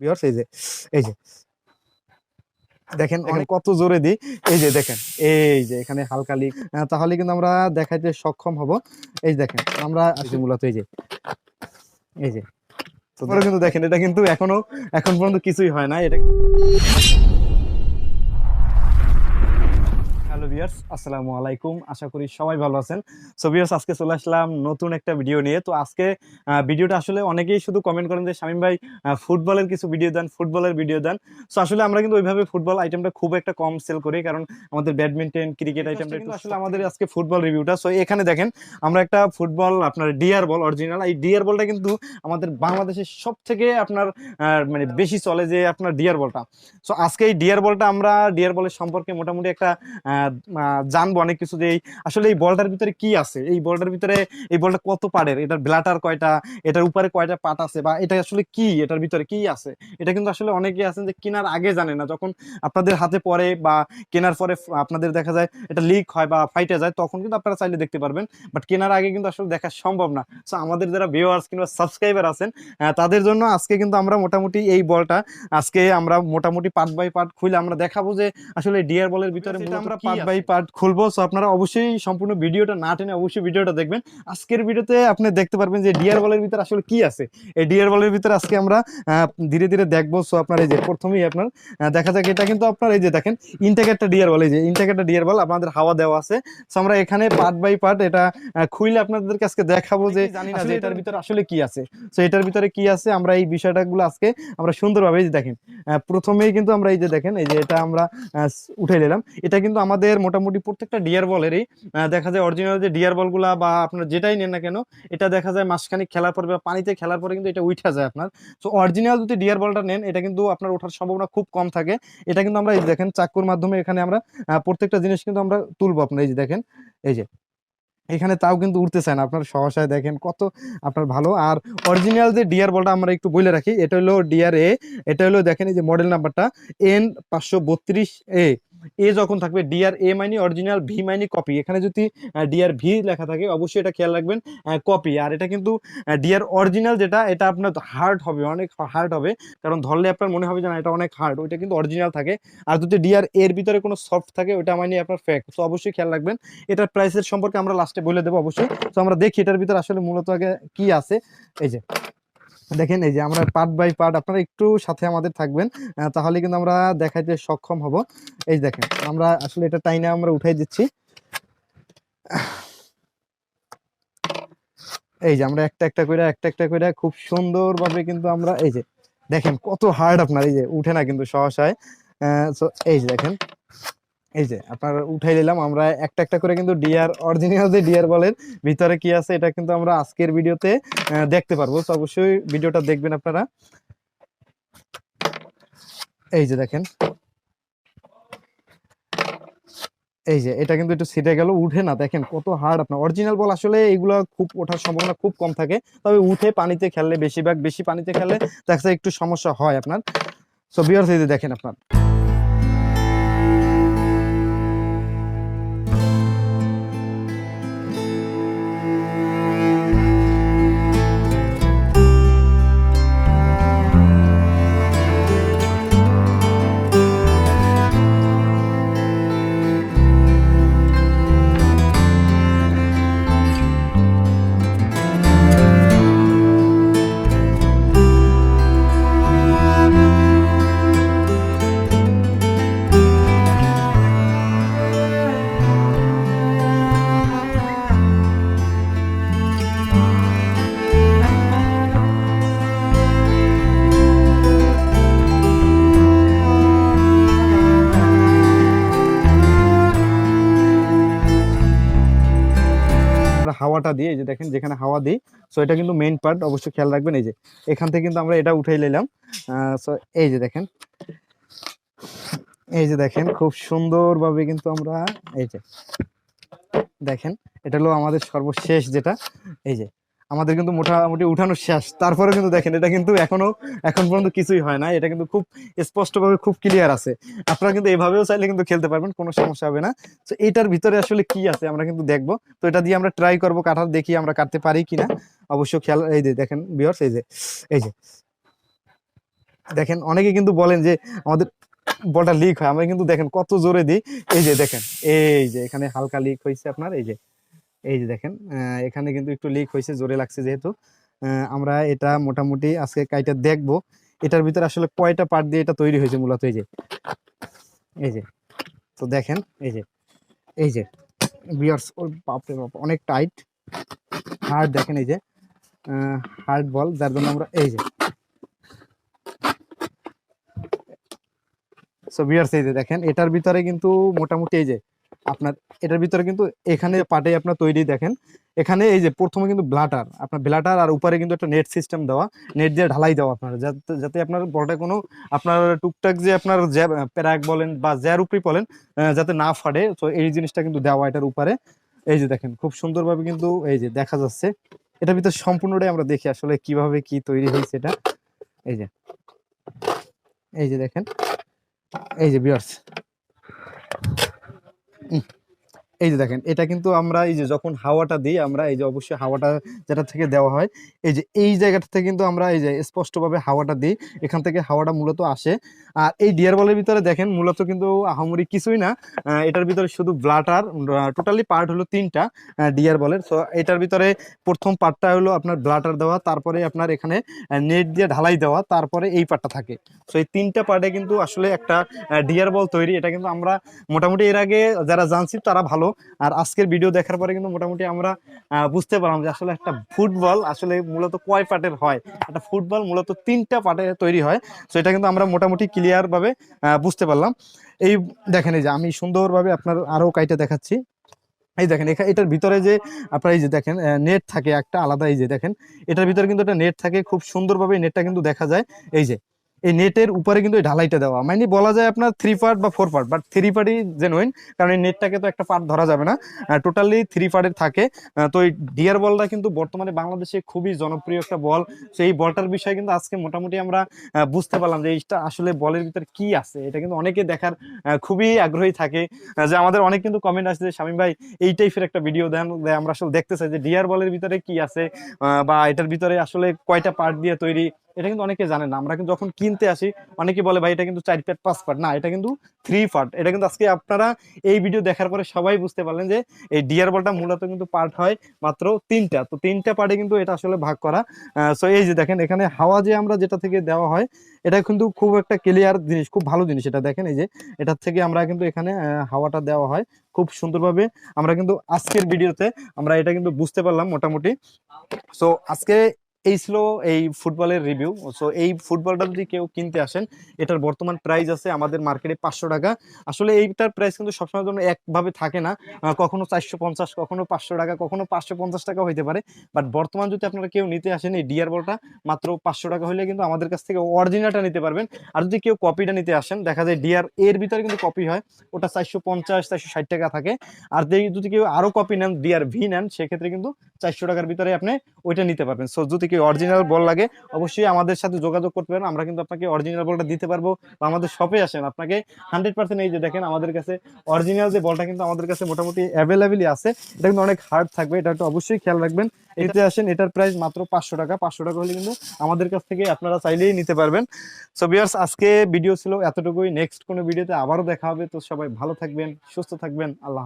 Viewers এই যে এই যে। দেখেন এখানে কত জোরে দিই। এই যে দেখেন এই যে এখানে হালকা লিক তাহলে কিন্তু আমরা দেখাইতে সক্ষম হব। এই যে দেখেন আমরা আসি মূলত এই যে। এই যে। কিন্তু দেখেন এটা কিন্তু এখনও এখন পর্যন্ত কিছুই হয় না। এটা হ্যালো ভিউয়ার্স আসসালামু আলাইকুম। আশা করি সবাই ভালো আছেন। সো ভিউয়ার্স আজকে চলে আসলাম নতুন একটা ভিডিও নিয়ে। তো আজকে ভিডিওটা আসলে অনেকেই শুধু কমেন্ট করেন যে শামিম ভাই ফুটবলের কিছু ভিডিও দেন ফুটবলের ভিডিও দেন। সো আসলে আমরা কিন্তু ওইভাবে ফুটবল আইটেমটা খুব একটা কম সেল করি কারণ আমাদের ব্যাডমিন্টন ক্রিকেট আইটেমটা কিন্তু আসলে আমাদের আজকে ফুটবল রিভিউটা সো এখানে দেখেন আমরা একটা ফুটবল আপনার ডিআর বল অরিজিনাল এই ডিআর বলটা কিন্তু আমাদের বাংলাদেশের সব থেকে আপনার মানে বেশি চলে যে আপনার ডিআর বলটা সো আজকে এই ডিআর বলটা আমরা ডিআর বলের সম্পর্কে মোটামুটি একটা জানব অনেক কিছু যে আসলে এই বলটার ভিতরে কি আছে? এই বলটার ভিতরে এই বলটা কত পাড়ের? এটার ব্লাটার কয়টা? এটার উপরে কয়টা পাট আছে? বা এটা আসলে কি? এটার ভিতরে কি আছে? এটা কিন্তু আসলে অনেকে আছেন যে কেনার আগে জানে না। যখন আপনাদের হাতে পড়ে বা কেনার পরে আপনাদের দেখা যায় এটা লিক হয় বা ফাইটে যায় তখন কিন্তু আপনারা চাইলে দেখতে পারবেন। বাট কেনার আগে কিন্তু আসলে দেখা সম্ভব না। সো আমাদের যারা ভিউয়ার্স কিংবা সাবস্ক্রাইবার আছেন তাদের জন্য আজকে কিন্তু আমরা মোটামুটি এই বলটা আজকে আমরা মোটামুটি পার্ট বাই পার্ট খুলে আমরা দেখাবো যে আসলে ডিয়ার বলের ভিতরে আমরা আছে। বাই পার্ট খুলবো সো আপনারা অবশ্যই সম্পূর্ণ ভিডিওটা না টেনে অবশ্যই ভিডিওটা দেখবেন। আজকের ভিডিওতে আপনি দেখতে পারবেন যে ডিয়ার বলের ভিতরে আসলে কি আছে। এই ডিয়ার বলের ভিতরে আজকে আমরা ধীরে ধীরে দেখব সো আপনার এই যে প্রথমেই আপনার দেখা যাক এটা কিন্তু আপনার এই যে দেখেন ইনটেক একটা ডিয়ার বল এই যে ইনটেক একটা ডিয়ার বল আপনাদের হাওয়া দেওয়া আছে। সো আমরা এখানে পার্ট বাই পার্ট এটা খুইলে আপনাদেরকে আজকে দেখাবো যে জানি না যে এটার ভিতরে আসলে কি আছে। সো এটার ভিতরে কি আছে আমরা এই বিষয়টা গুলো আজকে আমরা সুন্দরভাবে এই যে দেখেন প্রথমেই কিন্তু আমরা এই যে দেখেন এই যে এটা আমরা উঠে নিলাম। এটা কিন্তু আমাদের মোটামুটি প্রত্যেকটা ডিয়ার বলেরই দেখা যায় অরিজিনাল যে ডিয়ার বলগুলা বা আপনার যেটাই নেন না কেন, এটা দেখা যায় মাসখানিক খেলার পরে বা পানিতে খেলার পরে কিন্তু এটা উঠা যায় আপনার। সো অরিজিনাল যদি ডিয়ার বলটা নেন, এটা কিন্তু আপনার ওঠার সম্ভাবনা খুব কম থাকে। এটা কিন্তু আমরা এই দেখেন, চাকুর মাধ্যমে এখানে আমরা প্রত্যেকটা জিনিস কিন্তু আমরা তুলবো আপনার, এই যে দেখেন, এই যে। এখানে তাও কিন্তু উঠতে চায় না, আপনার সহসায় দেখেন কত আপনার ভালো। আর অরিজিনাল যে ডিয়ার বলটা আমরা একটু বলে রাখি, এটা হলো ডিয়ার এ এটা হলো দেখেন এই যে মডেল নাম্বারটা এন পাঁচশো বত্রিশ এ এ যখন থাকবে ডিআর এ মাইনি অরিজিনাল ভি মাইনি কপি এখানে যদি ডিআর ভি লেখা থাকে, অবশ্যই এটা খেয়াল রাখবেন কপি আর এটা কিন্তু ডিআর অরিজিনাল যেটা, এটা আপনার হার্ড হবে, অনেক হার্ড হবে। কারণ ধরলে আপনার মনে হবে যে, না, এটা অনেক হার্ড ওইটা কিন্তু অরিজিনাল থাকে। আর যদি ডিআর এর ভিতরে কোনো সফট থাকে, ওইটা মাইনি আপনার ফেক তো অবশ্যই খেয়াল রাখবেন। এটার প্রাইসের সম্পর্কে আমরা লাস্টে বলে দেবো অবশ্যই। তো আমরা দেখি, এটার ভিতরে আসলে মূলত আগে কি আছে। এই যে দেখেন, এই যে আমরা পার্ট বাই পার্ট আপনারা একটু সাথে আমাদের থাকবেন তাহলে কিন্তু আমরা দেখাইতে সক্ষম হব। এই দেখেন, আমরা আসলে এটা টাইনে আমরা উঠাই দিচ্ছি। এই যে আমরা একটা একটা করে, একটা একটা করে খুব সুন্দরভাবে কিন্তু আমরা, এই যে দেখেন কত হার্ড আপনার, এই যে উঠে না কিন্তু সহসায়। এই যে দেখেন এই যে, আপনার উঠাই নিলাম, আমরা একটা একটা করে কিন্তু ডিয়ার অরিজিনাল যে ডিয়ার বলের ভিতরে কি আছে এটা কিন্তু আমরা আজকের ভিডিওতে দেখতে পারব। তো অবশ্যই ভিডিওটা দেখবেন আপনারা। এই যে দেখেন। এই যে, এটা কিন্তু একটু ছিটে গেল, উঠে না, দেখেন কত হার্ড আপনার। অরিজিনাল বল আসলে এগুলো খুব ওঠার সম্ভাবনা খুব কম থাকে, তবে উঠে পানিতে খেললে বেশিরভাগ, বেশি পানিতে খেললে দেখা একটু সমস্যা হয় আপনার। সো যে দেখেন আপনার। দিই এই যে দেখেন যেখানে হাওয়া দিই সো এটা কিন্তু মেইন পার্ট অবশ্যই খেয়াল রাখবেন। এই যে, এখান থেকে কিন্তু আমরা এটা উঠাই নিলাম। সো এই যে দেখেন, এই যে দেখেন, খুব সুন্দরভাবে কিন্তু আমরা, এই যে, দেখেন, এটা হলো আমাদের সর্বশেষ যেটা। এই যে আমাদের কিন্তু মোটামুটি উঠানো শেষ। তারপরে কিন্তু দেখেন, এটা কিন্তু এখনও, এখন পর্যন্ত কিছুই হয় না। এটা কিন্তু খুব স্পষ্টভাবে খুব ক্লিয়ার আছে। আপনারা কিন্তু এভাবেও চাইলে কিন্তু খেলতে পারবেন, কোনো সমস্যা হবে না। তো এটার ভিতরে আসলে কি আছে আমরা কিন্তু দেখব। তো এটা দিয়ে আমরা ট্রাই করব কাটার দেখি আমরা কাটতে পারি কিনা। অবশ্য খেয়াল, এই যে দেখেন বিয়ার্স এই যে এই যে। দেখেন, অনেকে কিন্তু বলেন যে আমাদের বলটা লিক হয়। আমরা কিন্তু দেখেন কত জোরে দিই। এই যে দেখেন, এই যে এখানে হালকা লিক হয়েছে আপনার, এই যে। এই যে দেখেন এখানে কিন্তু একটু লিক হয়েছে, জোরে লাগছে যেহেতু। আমরা এটা মোটামুটি আজকে কাইটা দেখব। এটার ভিতরে আসলে কয়টা পার্ট দিয়ে এটা তৈরি হয়েছে মূলত এই যে? এই যে, তো দেখেন, এই যে এই যে বিয়ার্স ওর বাপরে বাপ, অনেক টাইট হার্ড দেখেন এই যে হার্ড বল, যার জন্য আমরা এই যে সো বিয়ার্স এই যে দেখেন, এটার ভিতরে কিন্তু মোটামুটি এই যে আপনার, এটার ভিতরে কিন্তু এখানে পাটে আপনার তৈরি দেখেন। এখানে এই যে প্রথমে কিন্তু ব্লাটার, আপনার ব্লাটার আর উপরে কিন্তু একটা নেট সিস্টেম দেওয়া, নেট দিয়ে ঢালাই দেওয়া আপনার, যাতে যাতে আপনার বলটা কোনো, আপনার টুকটাক যে আপনার প্যারাক বলেন বা জ্যার উপরি বলেন যাতে না ফাটে, তো এই জিনিসটা কিন্তু দেওয়া এটার উপরে। এই যে দেখেন, খুব সুন্দরভাবে কিন্তু এই যে দেখা যাচ্ছে। এটার ভিতরে সম্পূর্ণটাই আমরা দেখি আসলে কীভাবে কি তৈরি হয়েছে এটা। এই যে। এই যে দেখেন, এই যে বিয়ার্স Mm. এই যে দেখেন, এটা কিন্তু আমরা এই যে যখন হাওয়াটা দিই, আমরা এই যে অবশ্যই হাওয়াটা যেটা থেকে দেওয়া হয়, এই যে এই জায়গাটা থেকে কিন্তু আমরা এই যে স্পষ্টভাবে হাওয়াটা দিই, এখান থেকে হাওয়াটা মূলত আসে। আর এই ডিয়ার বলের ভিতরে দেখেন, মূলত কিন্তু আহামরি কিছুই না এটার ভিতরে শুধু ব্লাটার টোটালি পার্ট হলো তিনটা ডিয়ার বলের সো এটার ভিতরে প্রথম পার্টটা হলো আপনার ব্লাটার দেওয়া, তারপরে আপনার এখানে নেট দিয়ে ঢালাই দেওয়া, তারপরে এই পার্টটা থাকে। সো এই তিনটা পার্টে কিন্তু আসলে একটা ডিয়ার বল তৈরি, এটা কিন্তু আমরা মোটামুটি এর আগে যারা জানছি তারা ভালো আর আজকের ভিডিও দেখার পরে কিন্তু মোটামুটি আমরা বুঝতে পারলাম যে আসলে একটা ফুটবল আসলে মূলত কয় পার্টের হয়? একটা ফুটবল মূলত তিনটা পার্টে তৈরি হয়। সো এটা কিন্তু আমরা মোটামুটি ক্লিয়ার ভাবে আহ, বুঝতে পারলাম। এই দেখেন এই যে আমি সুন্দরভাবে আপনার আরও কাইটা দেখাচ্ছি। এই দেখেন এখা- এটার ভিতরে যে আপনার এই যে দেখেন নেট থাকে একটা আলাদা এই যে দেখেন এটার ভিতরে কিন্তু একটা নেট থাকে খুব সুন্দরভাবে নেটটা কিন্তু দেখা যায়। এই যে এই নেটের উপরে কিন্তু ঢালাইটা দেওয়া। মানে বলা যায় আপনার থ্রি পার্ট বা ফোর পার্ট বাট থ্রি পার্টই জেনুইন কারণ এই নেটটাকে তো একটা পার্ট ধরা যাবে না। টোটালি থ্রি পার্টের থাকে। তো এই ডিয়ার বলটা কিন্তু বর্তমানে বাংলাদেশে খুবই জনপ্রিয় একটা বল তো এই বলটার বিষয়ে কিন্তু আজকে মোটামুটি আমরা বুঝতে পারলাম যে এইটা আসলে বলের ভিতরে কি আছে। এটা কিন্তু অনেকে দেখার খুবই আগ্রহী থাকে। যে আমাদের অনেক কিন্তু কমেন্ট আসছে যে, শামীম ভাই, এই টাইপের একটা ভিডিও দেন আমরা আসলে দেখতে চাই যে ডিয়ার বলের ভিতরে কি আছে বা এটার ভিতরে আসলে কয়টা পার্ট দিয়ে তৈরি? এটা কিন্তু অনেকে জানে না। আমরা কিন্তু যখন কিনতে আসি, অনেকে বলে, ভাই, এটা কিন্তু চার পার্ট পাঁচ পার্ট না, এটা কিন্তু থ্রি পার্ট এটা কিন্তু আজকে আপনারা এই ভিডিও দেখার পরে সবাই বুঝতে পারলেন যে, এই ডিয়ার বলটা মূলত কিন্তু পার্ট হয় মাত্র তিনটা। তো তিনটা পার্টে কিন্তু এটা আসলে ভাগ করা। সো এই যে দেখেন, এখানে হাওয়া যে আমরা যেটা থেকে দেওয়া হয়, এটা কিন্তু খুব একটা ক্লিয়ার জিনিস, খুব ভালো জিনিস এটা দেখেন। এই যে এটার থেকে আমরা কিন্তু এখানে হাওয়াটা দেওয়া হয় খুব সুন্দরভাবে। আমরা কিন্তু আজকের ভিডিওতে আমরা এটা কিন্তু বুঝতে পারলাম মোটামুটি। সো আজকে এই ছিল এই ফুটবলের রিভিউ সো এই ফুটবলটা যদি কেউ কিনতে আসেন, এটার বর্তমান প্রাইস আছে আমাদের মার্কেটে পাঁচশো টাকা। আসলে এইটার প্রাইস কিন্তু সবসময় জন্য একভাবে থাকে না। কখনো চারশো পঞ্চাশ, কখনো পাঁচশো টাকা, কখনো পাঁচশো পঞ্চাশ টাকা হইতে পারে। বাট বর্তমান যদি আপনারা কেউ নিতে আসেন এই ডিয়ার বলটা মাত্র পাঁচশো টাকা হলে কিন্তু আমাদের কাছ থেকে অরিজিনালটা নিতে পারবেন। আর যদি কেউ কপিটা নিতে আসেন, দেখা যায় ডিয়ার এর ভিতরে কিন্তু কপি হয়। ওটা চারশো পঞ্চাশ, চারশো ষাট টাকা থাকে। আর যদি- কেউ আরও কপি নেন ডিয়ার ভি নেন, সেক্ষেত্রে কিন্তু চারশো টাকার ভিতরে আপনি ওইটা নিতে পারবেন। সো যদি কেউ অরিজিনাল বল লাগে, অবশ্যই আমাদের সাথে যোগাযোগ করতে পারেন আমরা কিন্তু আপনাকে অরিজিনাল বলটা দিতে পারব বা আমাদের শপে আসেন। আপনাকে হান্ড্রেড পার্সেন্ট এই যে দেখেন, আমাদের কাছে অরিজিনাল যে বলটা কিন্তু আমাদের কাছে মোটামুটি অ্যাভেলেবেলই আছে। এটা কিন্তু অনেক হার্ড থাকবে, এটা একটু অবশ্যই খেয়াল রাখবেন। এতে আসেন, এটার প্রাইস মাত্র পাঁচশো টাকা। পাঁচশো টাকা হলে কিন্তু আমাদের কাছ থেকে আপনারা চাইলেই নিতে পারবেন। সো বিয়ার্স আজকে ভিডিও ছিল এতটুকুই। নেক্সট কোনো ভিডিওতে আবারও দেখা হবে। তো সবাই ভালো থাকবেন, সুস্থ থাকবেন। আল্লাহ